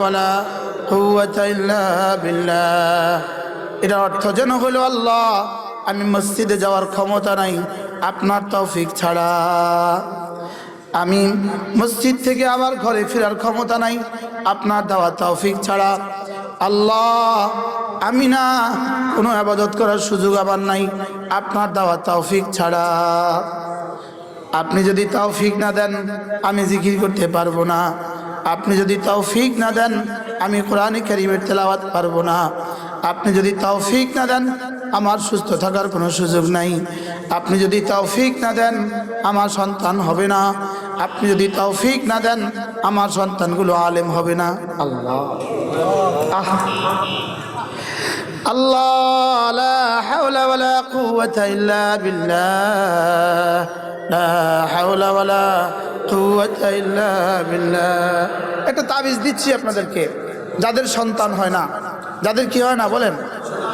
ولا قوة إلا بالله এটা অর্থ যেন হলো আল্লাহ আমি মসজিদে যাওয়ার ক্ষমতা নাই আপনার তৌফিক ছাড়া আমি মসজিদ থেকে আবার ঘরে ফেরার ক্ষমতা নাই আপনার দেওয়া তৌফিক ছাড়া আল্লাহ আমি না কোনো আবাদত করার সুযোগ আমার নাই আপনার দেওয়া তৌফিক ছাড়া আপনি যদি তৌফিক না দেন আমি জিকির করতে পারবো না আপনি যদি তৌফিক না দেন, আমি কোরআনে করিমের তেলাওয়াত পারব না। আপনি যদি তৌফিক না দেন, আমার সুস্থ থাকার কোনো সুযোগ নাই। আপনি যদি তৌফিক না দেন, আমার সন্তান হবে না। আপনি যদি তৌফিক না দেন, আমার সন্তানগুলো আলেম হবে না। আল্লাহ। আল্লাহ حول ولا قوة إلا بالله لا حول ولا قوة إلا بالله একটা তাবিজ দিচ্ছি আপনাদেরকে যাদের সন্তান হয় না যাদের কি হয় না বলেন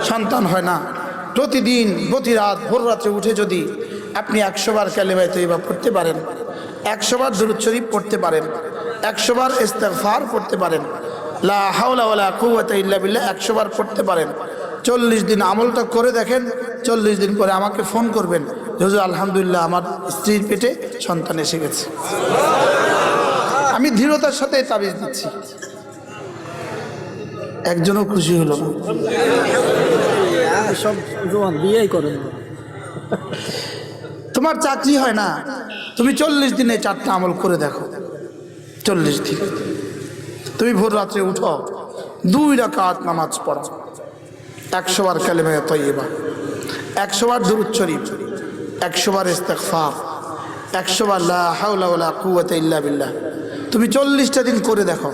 সন্তান হয় না প্রতিদিন প্রতি রাত ভোর রাত্রে উঠে যদি আপনি একশো বার ক্যালেমায় তৈবা পড়তে পারেন একশো বার দুরুদ শরীফ পড়তে পারেন একশো বার ইস্তেগফার পড়তে পারেন লা হাওলা ওয়ালা কুওয়াতা ইল্লা বিল্লাহ একশো বার পড়তে পারেন চল্লিশ দিন আমলটা করে দেখেন চল্লিশ দিন পরে আমাকে ফোন করবেন। হুজুর আলহামদুলিল্লাহ আমার স্ত্রীর পেটে সন্তান এসে গেছে। আমি দৃঢ়তার সাথে তাবিজ দিচ্ছি। একজনও খুশি হলো না। সব জোয়ান বিয়েই করেন তোমার চাকরি হয় না তুমি চল্লিশ দিনে চারটা আমল করে দেখো। চল্লিশ দিন। তুমি ভোর রাত্রে উঠো দুই রাকাত নামাজ পড়ো। একশো বার কালেমে তৈবা একশোবার দুরুদ শরীফ একশোবার বার একশোবার একশো কুয়াতে ইল্লা বিল্লা তুমি চল্লিশটা দিন করে দেখো